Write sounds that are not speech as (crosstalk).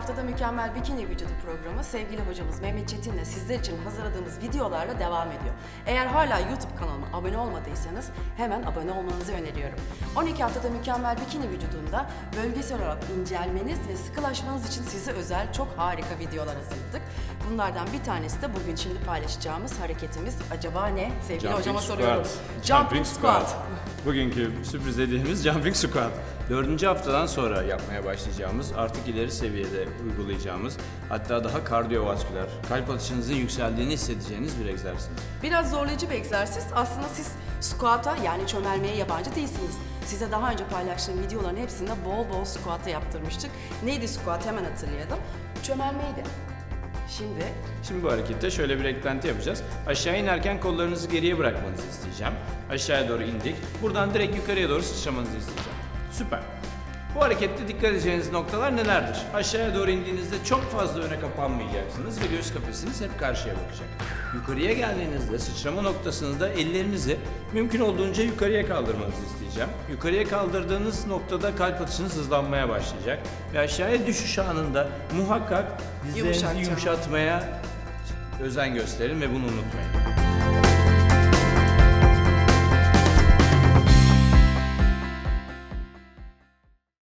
haftada mükemmel bikini vücudu programı sevgili hocamız Mehmet Çetin'le sizler için hazırladığımız videolarla devam ediyor. Eğer hala YouTube kanalıma abone olmadıysanız hemen abone olmanızı öneriyorum. 12 haftada mükemmel bikini vücudunda bölgesel olarak incelmeniz ve sıkılaşmanız için size özel çok harika videolar hazırladık. Bunlardan bir tanesi de bugün şimdi paylaşacağımız hareketimiz acaba ne? Sevgili hocama soruyorum. Jumping squat. Bugünkü sürpriz hediyemiz (laughs) jumping squat. Dördüncü haftadan sonra yapmaya başlayacağımız, artık ileri seviyede uygulayacağımız, hatta daha kardiyovasküler, kalp atışınızın yükseldiğini hissedeceğiniz bir egzersiz. Biraz zorlayıcı bir egzersiz. Aslında siz squat'a yani çömelmeye yabancı değilsiniz. Size daha önce paylaştığım videoların hepsinde bol bol squat'a yaptırmıştık. Neydi squat hemen hatırlayalım. Çömelmeydi. Şimdi Şimdi bu harekette şöyle bir eklenti yapacağız. Aşağı inerken kollarınızı geriye bırakmanızı isteyeceğim. Aşağıya doğru indik. Buradan direkt yukarıya doğru sıçramanızı isteyeceğim. Süper. Bu harekette dikkat edeceğiniz noktalar nelerdir? Aşağıya doğru indiğinizde çok fazla öne kapanmayacaksınız ve göğüs kafesiniz hep karşıya bakacak. Yukarıya geldiğinizde sıçrama noktasında ellerinizi mümkün olduğunca yukarıya kaldırmanızı isteyeceğim. Yukarıya kaldırdığınız noktada kalp atışınız hızlanmaya başlayacak. Ve aşağıya düşüş anında muhakkak dizlerinizi Yumuşatacağım. yumuşatmaya özen gösterin ve bunu unutmayın.